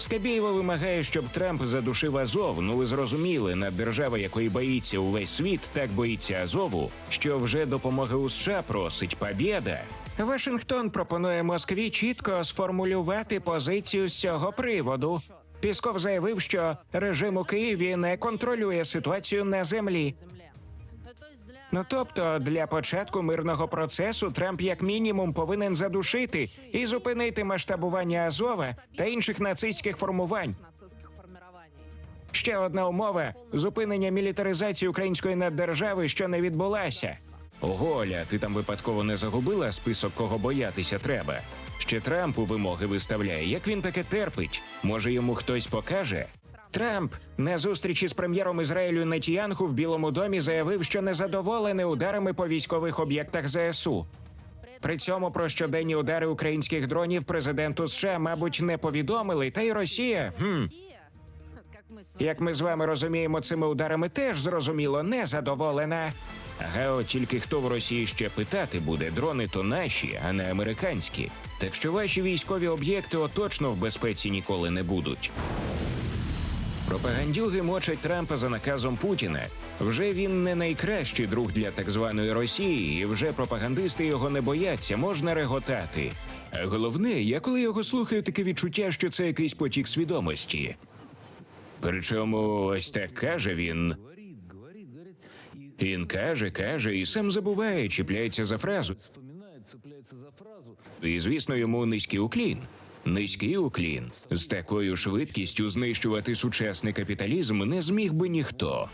Скабєєва вимагає, щоб Трамп задушив Азов. Ну ви зрозуміли, наддержава, якої боїться увесь світ, так боїться Азову, що вже допомоги у США просить побєда. Вашингтон пропонує Москві чітко сформулювати позицію з цього приводу. Пісков заявив, що режим у Києві не контролює ситуацію на землі. Ну тобто, для початку мирного процесу Трамп як мінімум повинен задушити і зупинити масштабування Азова та інших нацистських формувань. Ще одна умова зупинення мілітаризації української наддержави, що не відбулася. Голя, ти там випадково не загубила список, кого боятися треба. Ще Трампу вимоги виставляє. Як він таке терпить? Може йому хтось покаже? Трамп на зустрічі з прем'єром Ізраїлю Нетіянху в Білому домі заявив, що незадоволений ударами по військових об'єктах ЗСУ. При цьому про щоденні удари українських дронів президенту США, мабуть, не повідомили, та й Росія. Хм, як ми з вами розуміємо, цими ударами теж зрозуміло не задоволена. Ага, от тільки хто в Росії ще питати буде, дрони то наші, а не американські. Так що ваші військові об'єкти оточно в безпеці ніколи не будуть. Пропагандюги мочать Трампа за наказом Путіна. Вже він не найкращий друг для так званої Росії, і вже пропагандисти його не бояться, можна реготати. А головне, я коли його слухаю, таке відчуття, що це якийсь потік свідомості. Причому ось так каже він. Він каже, каже, і сам забуває, чіпляється за фразу. І звісно, йому низький уклін. Низький уклін. З такою швидкістю знищувати сучасний капіталізм не зміг би ніхто.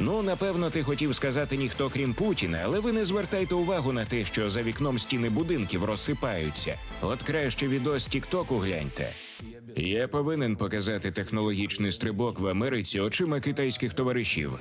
Ну, напевно, ти хотів сказати ніхто крім Путіна, але ви не звертайте увагу на те, що за вікном стіни будинків розсипаються. От краще відео з Тіктоку гляньте. Я повинен показати технологічний стрибок в Америці очима китайських товаришів.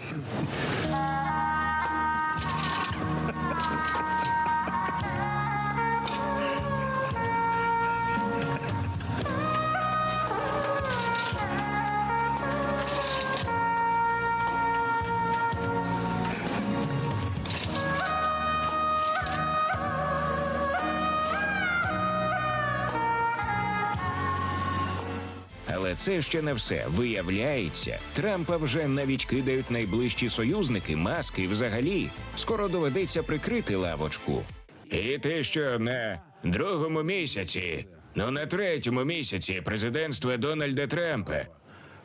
Але це ще не все. Виявляється, Трампа вже навіть кидають найближчі союзники, маски взагалі. Скоро доведеться прикрити лавочку. І те, що на другому місяці, ну на третьому місяці президентства Дональда Трампа,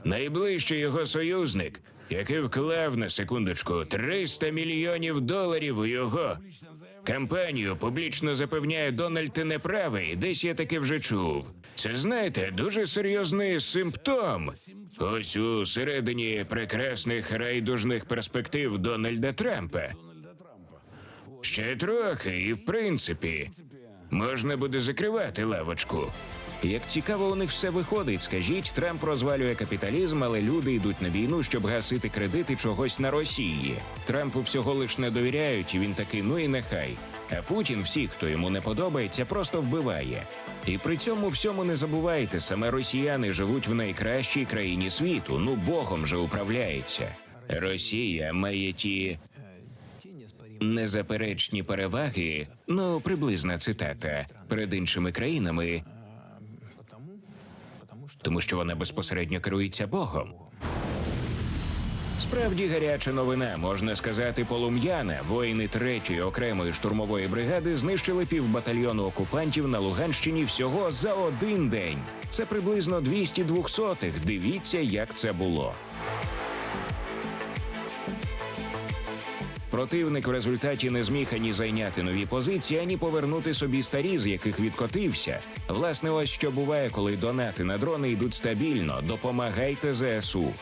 найближчий його союзник, який вклав на секундочку 300 мільйонів доларів у його Кампанію публічно запевняє Дональд ти неправий, десь я таки вже чув. Це знаєте, дуже серйозний симптом. Ось у середині прекрасних райдужних перспектив. Дональда Трампа. Ще трохи, і в принципі, можна буде закривати лавочку. Як цікаво у них все виходить, скажіть, Трамп розвалює капіталізм, але люди йдуть на війну, щоб гасити кредити чогось на Росії. Трампу всього лиш не довіряють, і він такий, ну і нехай. А Путін всіх, хто йому не подобається, просто вбиває. І при цьому всьому не забувайте, саме росіяни живуть в найкращій країні світу. Ну богом же управляється. Росія має ті незаперечні переваги, ну приблизна цитата, перед іншими країнами, тому що вона безпосередньо керується Богом. Справді гаряча новина, можна сказати, полум'яна. Воїни третьої окремої штурмової бригади знищили півбатальйону окупантів на Луганщині всього за один день. Це приблизно 200 двохсотих. Дивіться, як це було. Противник в результаті не зміг ані зайняти нові позиції, ані повернути собі старі, з яких відкотився. Власне, ось що буває, коли донати на дрони йдуть стабільно. Допомагайте ЗСУ.